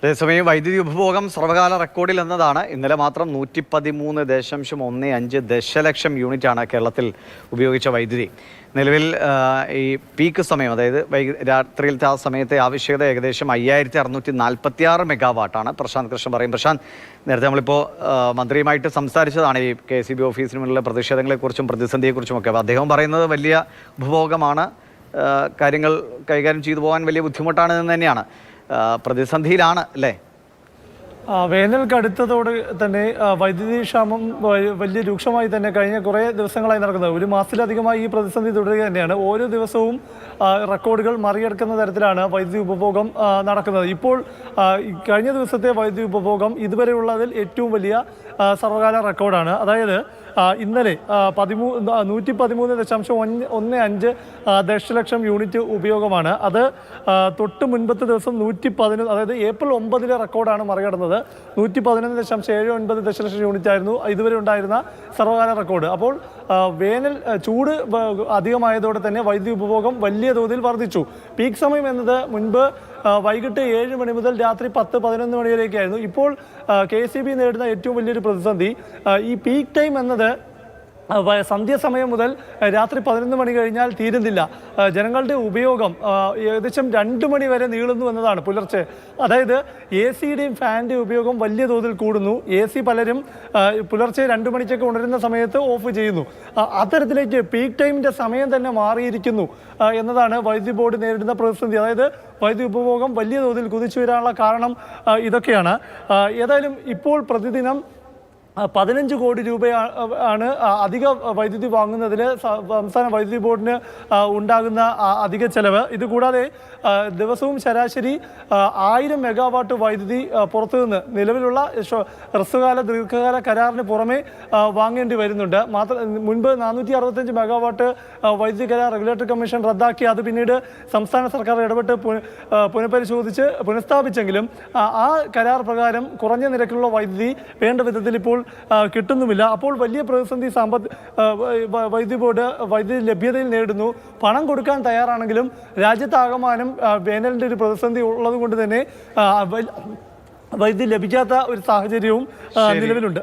അതേസമയം വൈദ്യുതി ഉപഭോഗം സർവകാല റെക്കോർഡിൽ എന്നതാണ്. ഇന്നലെ മാത്രം നൂറ്റി പതിമൂന്ന് ദശാംശം ഒന്ന് അഞ്ച് ദശലക്ഷം യൂണിറ്റാണ് കേരളത്തിൽ ഉപയോഗിച്ച വൈദ്യുതി. നിലവിൽ ഈ പീക്ക് സമയം അതായത് വൈ രാത്രിയിലത്തെ ആ സമയത്തെ ആവശ്യകത ഏകദേശം അയ്യായിരത്തി അറുന്നൂറ്റി നാൽപ്പത്തി ആറ് മെഗാവാട്ടാണ്. പ്രശാന്ത് കൃഷ്ണൻ പറയും പ്രശാന്ത് നേരത്തെ നമ്മളിപ്പോൾ മന്ത്രിയുമായിട്ട് സംസാരിച്ചതാണ് ഈ കെ സി ബി ഓഫീസിന് മുന്നിലുള്ള പ്രതിഷേധങ്ങളെക്കുറിച്ചും പ്രതിസന്ധിയെക്കുറിച്ചും ഒക്കെ. അദ്ദേഹം പറയുന്നത് വലിയ ഉപഭോഗമാണ്. കാര്യങ്ങൾ കൈകാര്യം ചെയ്തു പോകാൻ വലിയ ബുദ്ധിമുട്ടാണ് എന്ന് തന്നെയാണ്. പ്രതിസന്ധിയിലാണ് അല്ലേ? വേനൽ കടുത്തതോടെ തന്നെ വൈദ്യുതി ക്ഷാമം വലിയ രൂക്ഷമായി തന്നെ കഴിഞ്ഞ കുറേ ദിവസങ്ങളായി നടക്കുന്നത്. ഒരു മാസത്തിലധികമായി ഈ പ്രതിസന്ധി തുടരുക തന്നെയാണ്. ഓരോ ദിവസവും റെക്കോർഡുകൾ മറികടക്കുന്ന തരത്തിലാണ് വൈദ്യുതി ഉപഭോഗം നടക്കുന്നത്. ഇപ്പോൾ കഴിഞ്ഞ ദിവസത്തെ വൈദ്യുതി ഉപഭോഗം ഇതുവരെയുള്ളതിൽ ഏറ്റവും വലിയ സർവകാല റെക്കോർഡാണ്. അതായത് ഇന്നലെ പതിമൂ നൂറ്റി പതിമൂന്ന് ദശാംശം ഒന്ന് ഒന്ന് അഞ്ച് ദശലക്ഷം യൂണിറ്റ് ഉപയോഗമാണ്. അത് തൊട്ട് മുൻപത്തെ ദിവസം നൂറ്റി പതിനൊന്ന് അതായത് ഏപ്രിൽ ഒമ്പതിലെ റെക്കോർഡാണ് മറികടന്നത്. നൂറ്റി പതിനൊന്ന് ദശാംശം ഏഴ് ഒൻപത് ദശലക്ഷം യൂണിറ്റ് ആയിരുന്നു. ഇതുവരെ ഉണ്ടായിരുന്ന സർവകാല റെക്കോർഡ്. അപ്പോൾ വേനൽ ചൂട് അധികമായതോടെ തന്നെ വൈദ്യുതി ഉപഭോഗം വലിയ തോതിൽ വർദ്ധിച്ചു. പീക്ക് സമയം എന്നത് മുൻപ് വൈകിട്ട് ഏഴ് മണി മുതൽ രാത്രി പത്ത് പതിനൊന്ന് മണി വരെയൊക്കെയായിരുന്നു. ഇപ്പോൾ കെ സി ബി നേരിടുന്ന ഏറ്റവും വലിയൊരു പ്രതിസന്ധി. ഈ പീക്ക് ടൈം എന്നത് സന്ധ്യ സമയം സന്ധ്യാസമയം മുതൽ രാത്രി പതിനൊന്ന് മണി കഴിഞ്ഞാൽ തീരുന്നില്ല. ജനങ്ങളുടെ ഉപയോഗം ഏകദേശം രണ്ട് മണി വരെ നീളുന്നു എന്നതാണ് പുലർച്ചെ. അതായത് എ സിയുടെയും ഫാനിന്റെയും ഉപയോഗം വലിയ തോതിൽ കൂടുന്നു. എ സി പലരും പുലർച്ചെ രണ്ട് മണിക്കൊക്കെ ഉണരുന്ന സമയത്ത് ഓഫ് ചെയ്യുന്നു. അത്തരത്തിലേക്ക് പീക്ക് ടൈമിന്റെ സമയം തന്നെ മാറിയിരിക്കുന്നു എന്നതാണ് വൈദ്യുതി ബോർഡ് നേരിടുന്ന പ്രതിസന്ധി. അതായത് വൈദ്യുതി ഉപഭോഗം വലിയ തോതിൽ കുതിച്ചു വരാനുള്ള കാരണം ഇതൊക്കെയാണ്. ഏതായാലും ഇപ്പോൾ പ്രതിദിനം പതിനഞ്ച് കോടി രൂപയാണ് അധിക വൈദ്യുതി വാങ്ങുന്നതിൽ സംസ്ഥാന വൈദ്യുതി ബോർഡിന് ഉണ്ടാകുന്ന അധിക ചെലവ്. ഇതുകൂടാതെ ദിവസവും ശരാശരി ആയിരം മെഗാവാട്ട് വൈദ്യുതി പുറത്തു പുറത്തുനിന്ന് നിലവിലുള്ള ഹ്രസ്വകാല ദീർഘകാല കരാറിന് പുറമെ വാങ്ങേണ്ടി വരുന്നുണ്ട്. മാത്രം മുൻപ് നാനൂറ്റി അറുപത്തഞ്ച് മെഗാവാട്ട് വൈദ്യുതി കരാർ റെഗുലേറ്ററി കമ്മീഷൻ റദ്ദാക്കി. അത് പിന്നീട് സംസ്ഥാന സർക്കാർ ഇടപെട്ട് പുനഃപരിശോധിച്ച് പുനഃസ്ഥാപിച്ചെങ്കിലും ആ, കരാർ പ്രകാരം കുറഞ്ഞ നിരക്കിലുള്ള വൈദ്യുതി വേണ്ട വിധത്തിൽ ഇപ്പോൾ കിട്ടുന്നുമില്ല. അപ്പോൾ വലിയ പ്രതിസന്ധി വ- വൈദ്യുതി ബോർഡ് വൈദ്യുതി ലഭ്യതയിൽ നേരിടുന്നു. പണം കൊടുക്കാൻ തയ്യാറാണെങ്കിലും രാജ്യത്താകമാനം വേനലിന്റെ ഒരു പ്രതിസന്ധി ഉള്ളതുകൊണ്ട് തന്നെ വൈദ്യുതി ലഭിക്കാത്ത ഒരു സാഹചര്യവും നിലവിലുണ്ട്.